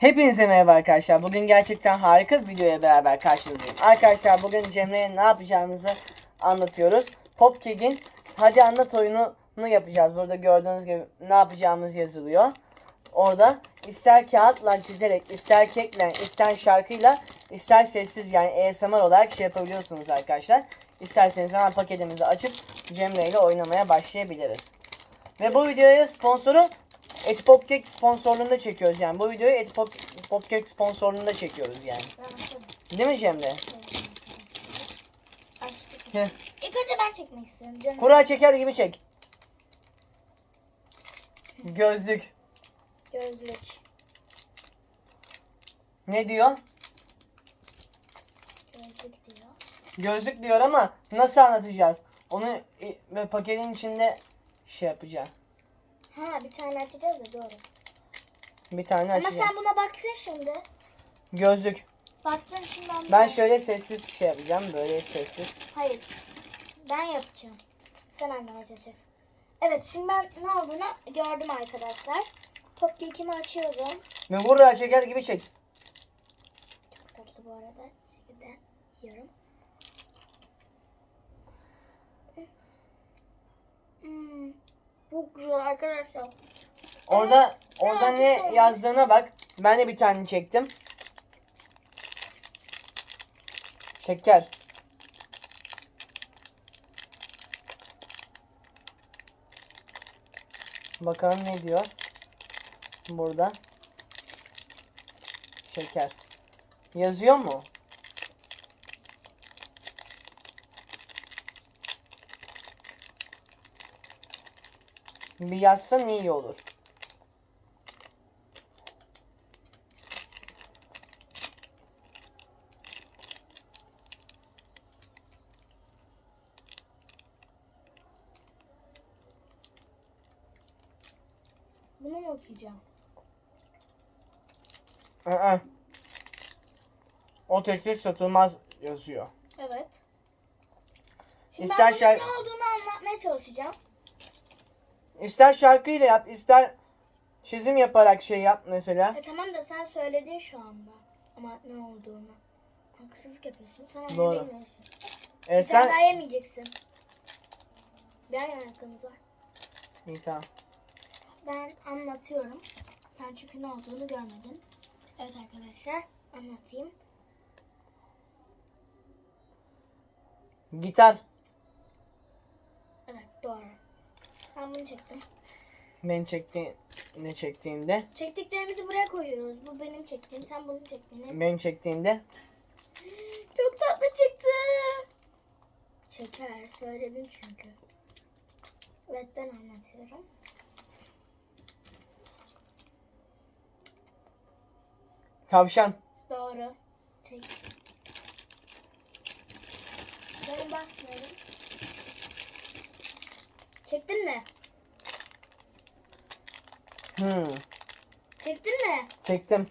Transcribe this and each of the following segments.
Hepinize merhaba arkadaşlar. Bugün gerçekten harika bir videoya beraber karşınızdayım. Arkadaşlar bugün Cemre'ye ne yapacağımızı anlatıyoruz. Popkeg'in Hadi Anlat oyununu yapacağız. Burada gördüğünüz gibi ne yapacağımız yazılıyor. Orada ister kağıtla çizerek, ister kekle, ister şarkıyla, ister sessiz yani ASMR olarak şey yapabiliyorsunuz arkadaşlar. İsterseniz hemen paketimizi açıp Cemre ile oynamaya başlayabiliriz. Ve bu videoya sponsoru Eti Popkek sponsorluğunda çekiyoruz yani. Bu videoyu Eti Pop, Popkek sponsorluğunda çekiyoruz yani. Değil mi Cemre? Açtık. Heh. İlk önce ben çekmek istiyorum canım. Kura çeker gibi çek. Gözlük. Gözlük. Ne diyor? Gözlük diyor. Gözlük diyor ama nasıl anlatacağız? Onu e, ve paketin içinde şey yapacağım. Ha bir tane açacağız da doğru. Bir tane Ama açacağım. sen buna baktın şimdi. Gözlük. Baktın şimdi ben... Ben şöyle sessiz şey yapacağım. Böyle sessiz. Hayır. Ben yapacağım. Sen anlamaya çalışacaksın. Evet şimdi ben ne olduğunu gördüm arkadaşlar. Top kekimi açıyorum. Ve kura çeker gibi çek. Çok tatlı bu arada. Şekilde yiyorum. Hmm, çok güzel arkadaşlar. Orada orada Evet, ne evet. yazdığına bak. Ben de bir tane çektim. Şeker. Bakalım ne diyor. Burada. Şeker. Yazıyor mu? Bir yazsan iyi olur. Bunu mu okuyacağım? Aa. O teknik satılmaz yazıyor. Evet. Şimdi ben bunun şarkı- ne olduğunu anlatmaya çalışacağım. İster şarkıyla yap, ister çizim yaparak şey yap mesela. E tamam da sen söyledin şu anda. Ama ne olduğunu. Haksızlık yapıyorsun. Sen onu Doğru. bilmiyorsun. E Bir sen... daha yemeyeceksin. Bir ay hakkımız var. İyi tamam. Ben anlatıyorum. Sen çünkü ne olduğunu görmedin. Evet arkadaşlar anlatayım. Gitar. Evet doğru. Ben bunu çektim. Ben çektiğin ne çektiğinde, Çektiklerimizi buraya koyuyoruz. Bu benim çektiğim. Sen bunu çektiğini. ben çektiğinde Çok tatlı çıktı. Şeker söyledin çünkü. Evet ben anlatıyorum. tavşan. Doğru. Çek. Ben bakmıyorum. Çektin mi? Hmm. Çektin mi? Çektim.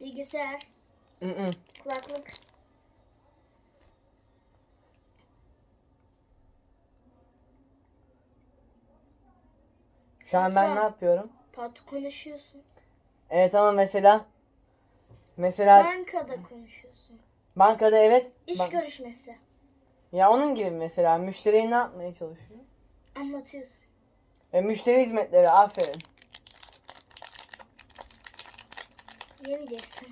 Bilgisayar, Hı hı. kulaklık. Şu an ben ne yapıyorum? Pat konuşuyorsun. Evet ama mesela mesela Bankada konuşuyorsun. bankada evet. İş Ban- görüşmesi. Ya onun gibi mesela müşteriye ne yapmaya çalışıyor? Anlatıyorsun. E, müşteri hizmetleri aferin. Yemeyeceksin.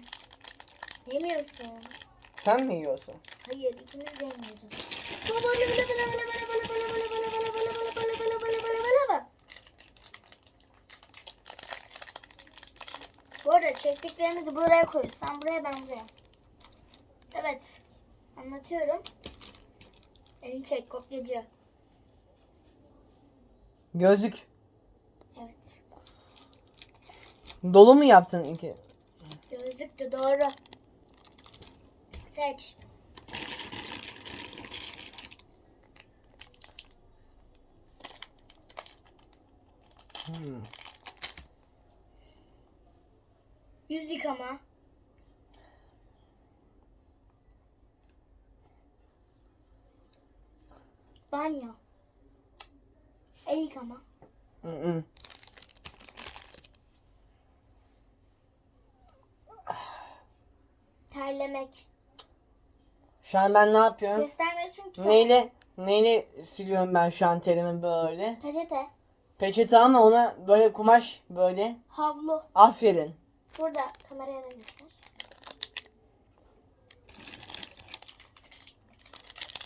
Yemiyorsun. Sen mi yiyorsun? Hayır ikimiz de yemiyoruz. Bala bala bala bala bala bala bala bala bala bala bala bala bala bala bala bala bala. Bu arada çektiklerimizi buraya koyuyoruz. Sen buraya ben buraya. Evet. Anlatıyorum. Elini çek kopyacı. Gözlük. Evet. Dolu mu yaptın iki? Gözlük de doğru. Seç. Hmm. Yüz yıkama. El yıkama. Hı hı. Terlemek. Şu an ben ne yapıyorum? Göstermiyorsun ki. Neyle neyle siliyorum ben şu an terimi böyle? Peçete. Peçete ama ona böyle kumaş böyle. Havlu. Aferin. Burada kameraya da göster.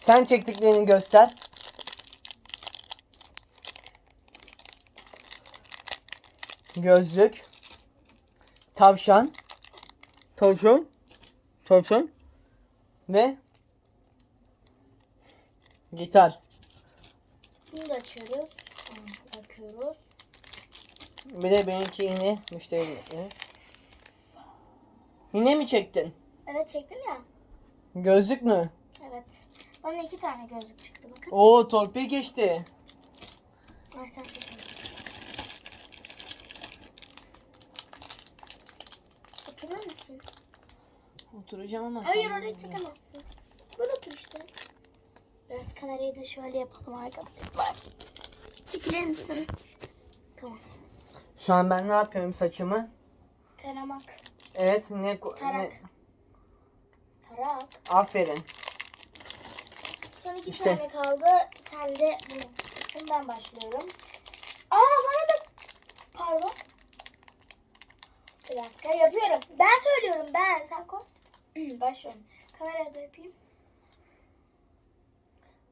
Sen çektiklerini göster. Gözlük. Tavşan. Tavşan. Tavşan. Ve gitar. Bunu da açıyoruz. Bakıyoruz. Bir de benimki yine müşteri. Yine mi çektin? Evet çektim ya. Gözlük mü? Evet. Bana iki tane gözlük çıktı bakın. Oo torpil geçti. Ay sen çekin. Oturacağım ama Hayır sen- oraya çıkamazsın. Böyle otur işte. Biraz kamerayı da şöyle yapalım arkadaşlar. Çekilir misin? Tamam. Şu an ben ne yapıyorum saçımı? Taramak. Evet ne, Tarak. ne Tarak. aferin. Son iki İşte. tane kaldı. Sen de bunu. Ben başlıyorum. Aa bana da... Pardon. Bir dakika yapıyorum. Ben söylüyorum ben. Sen koy. Başlıyorum. Kameraya da yapayım.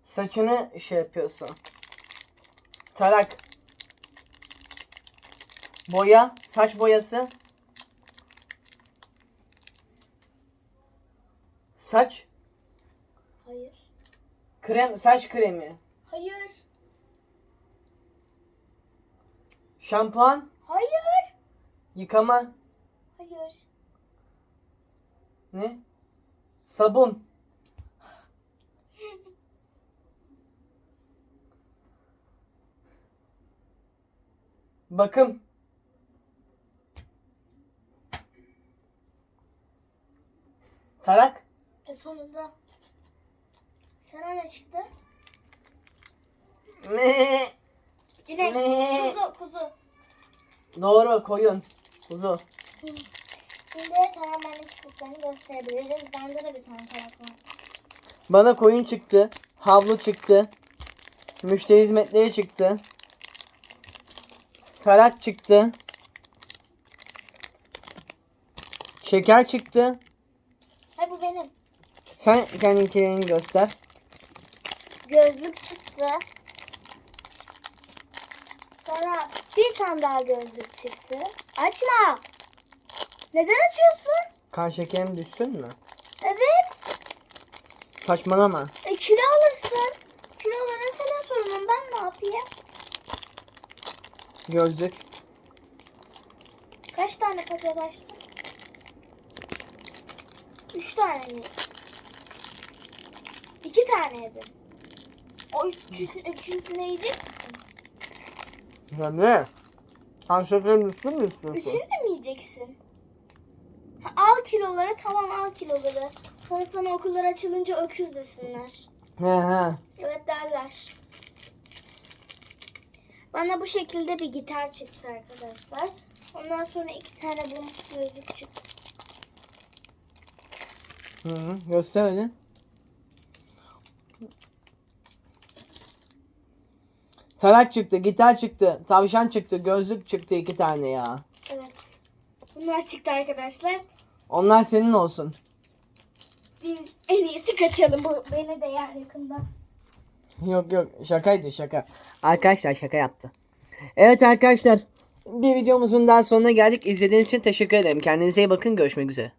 Saçını şey yapıyorsun. Tarak. Boya, saç boyası. Saç, Hayır. krem, saç kremi. Hayır. Şampuan, Hayır. yıkama, Hayır. Ne? Sabun. Bakım. Tarak. E sonunda. Sana ne çıktı? Me. İnek. Ne? Kuzu. Kuzu. Doğru koyun. Kuzu. Şimdi tamamen çıktıklarını gösterebiliriz. Bende de bir tane var. Bana koyun çıktı. Havlu çıktı. Müşteri hizmetleri çıktı. Tarak çıktı. Şeker çıktı. Hayır bu benim. Sen kendinkilerini göster. Gözlük çıktı. Sonra bir tane daha gözlük çıktı. Açma. Neden açıyorsun? Kan şekerim düşsün mü? Evet. Saçmalama. E, kilo alırsın. Kiloların senin sorunun. Ben ne yapayım? Gözlük. Kaç tane paket açtın? Üç tane mi? İki tane yedin. O üç, üçüncüsünü yiyecek misin? Ya ne? Kan şekerim düşsün mü istiyorsun? Üçünü de mi yiyeceksin? Al kiloları tamam al kiloları. Sonra sana okullar açılınca öküz desinler. He he. Evet derler. Bana bu şekilde bir gitar çıktı arkadaşlar. Ondan sonra iki tane bu gözlük çıktı. Hı hı. Göster hadi. Tarak çıktı, gitar çıktı, tavşan çıktı, gözlük çıktı iki tane ya. Bunlar çıktı arkadaşlar. Onlar senin olsun. Biz en iyisi kaçalım. Bu beni de yer yakında. Yok yok şakaydı şaka. Arkadaşlar şaka yaptı. Evet arkadaşlar bir videomuzun daha sonuna geldik. İzlediğiniz için teşekkür ederim. Kendinize iyi bakın. Görüşmek üzere.